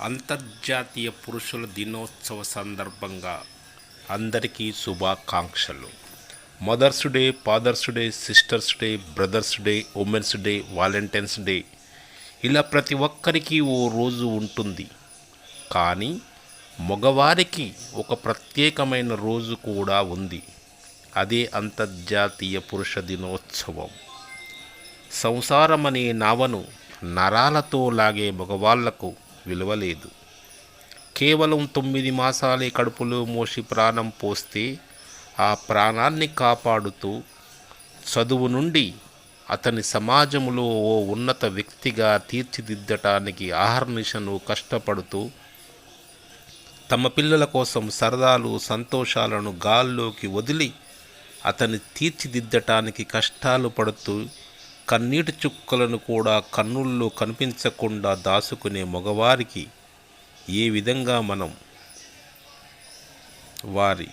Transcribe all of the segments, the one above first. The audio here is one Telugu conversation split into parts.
అంతర్జాతీయ పురుషుల దినోత్సవ సందర్భంగా అందరికీ శుభాకాంక్షలు. Mother's Day Father's Day Sisters Day Brothers Day Women's Day Valentine's Day ఇలా ప్రతి ఒక్కరికి ఓ రోజు ఉంటుంది. కానీ మగవారికి ఒక ప్రత్యేకమైన రోజు కూడా ఉంది. అదే అంతర్జాతీయ పురుష దినోత్సవం. సంసారం అనే నావను నరాలతో లాగే మగవాళ్ళకు విలువలేదు. కేవలం తొమ్మిది మాసాలే కడుపులో మోసి ప్రాణం పోస్తే ఆ ప్రాణాన్ని కాపాడుతూ చదువు నుండి అతని సమాజంలో ఓ ఉన్నత వ్యక్తిగా తీర్చిదిద్దటానికి ఆహర్నిశను కష్టపడుతూ తమ పిల్లల కోసం సరదాలు సంతోషాలను గాల్లోకి వదిలి అతన్ని తీర్చిదిద్దటానికి కష్టాలు పడుతూ కన్నీటి చుక్కలను కూడా కన్నుల్లో కనిపించకుండా దాచుకునే మగవారికి ఏ విధంగా మనం వారి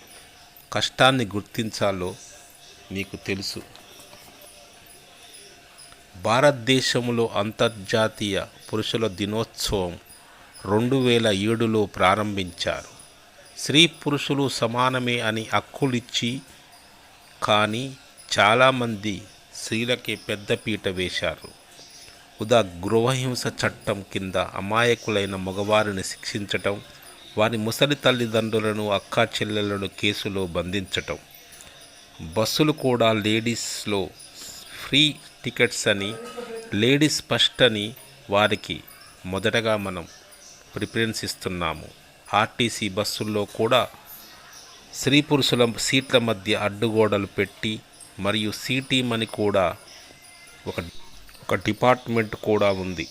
కష్టాన్ని గుర్తించాలో మీకు తెలుసు. భారతదేశంలో అంతర్జాతీయ పురుషుల దినోత్సవం రెండు వేల ఏడులో ప్రారంభించారు. స్త్రీ పురుషులు సమానమే అని హక్కులిచ్చి కానీ చాలామంది స్త్రీలకే పెద్దపీట వేశారు. ఉదా గృహహింస చట్టం కింద అమాయకులైన మగవారిని శిక్షించటం వారి ముసలి తల్లిదండ్రులను అక్కా చెల్లెలను కేసులో బంధించటం. బస్సులు కూడా లేడీస్లో ఫ్రీ టికెట్స్ అని లేడీస్ ఫస్ట్ అని వారికి మొదటగా మనం ప్రిఫరెన్స్ ఇస్తున్నాము ఆర్టీసీ బస్సుల్లో కూడా స్త్రీ పురుషుల సీట్ల మధ్య అడ్డుగోడలు పెట్టి మరియు సీటీమ్ అని కూడా ఒక ఒక డిపార్ట్మెంట్ కూడా ఉంది.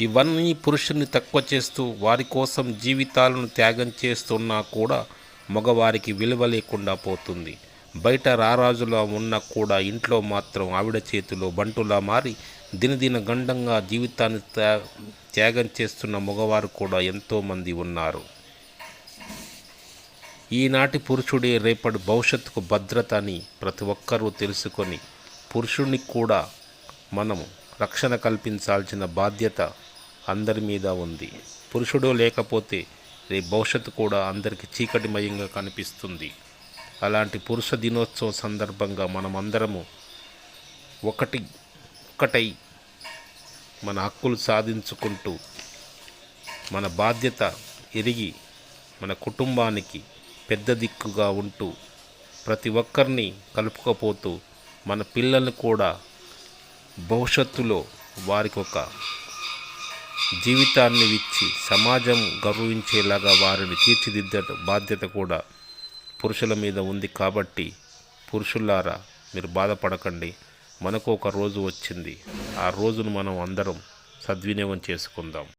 ఇవన్నీ పురుషుల్ని తక్కువ చేస్తూ వారి కోసం జీవితాలను త్యాగం చేస్తున్నా కూడా మగవారికి విలువ లేకుండా పోతుంది. బయట రారాజులా ఉన్నా కూడా ఇంట్లో మాత్రం ఆవిడ చేతిలో బంటులా మారి దినదిన గండంగా జీవితాన్ని త్యా- త్యాగం చేస్తున్న మగవారు కూడా ఎంతోమంది ఉన్నారు. ఈనాటి పురుషుడే రేపటి భవిష్యత్తుకు భద్రత అని ప్రతి ఒక్కరూ తెలుసుకొని పురుషుడికి కూడా మనము రక్షణ కల్పించాల్సిన బాధ్యత అందరి మీద ఉంది. పురుషుడు లేకపోతే రేపు భవిష్యత్తు కూడా అందరికీ చీకటిమయంగా కనిపిస్తుంది. అలాంటి పురుష దినోత్సవం సందర్భంగా మనమందరము ఒకటి ఒకటై మన హక్కులు సాధించుకుంటూ మన బాధ్యత ఎరిగి మన కుటుంబానికి పెద్ద దిక్కుగా ఉంటూ ప్రతి ఒక్కరిని కలుపుకపోతూ మన పిల్లల్ని కూడా భవిష్యత్తులో వారికి ఒక జీవితాన్ని ఇచ్చి సమాజం గౌరవించేలాగా వారిని తీర్చిదిద్ద బాధ్యత కూడా పురుషుల మీద ఉంది కాబట్టి పురుషులారా మీరు బాధపడకండి. మనకు ఒక రోజు వచ్చింది. ఆ రోజును మనం అందరం సద్వినియోగం చేసుకుందాం.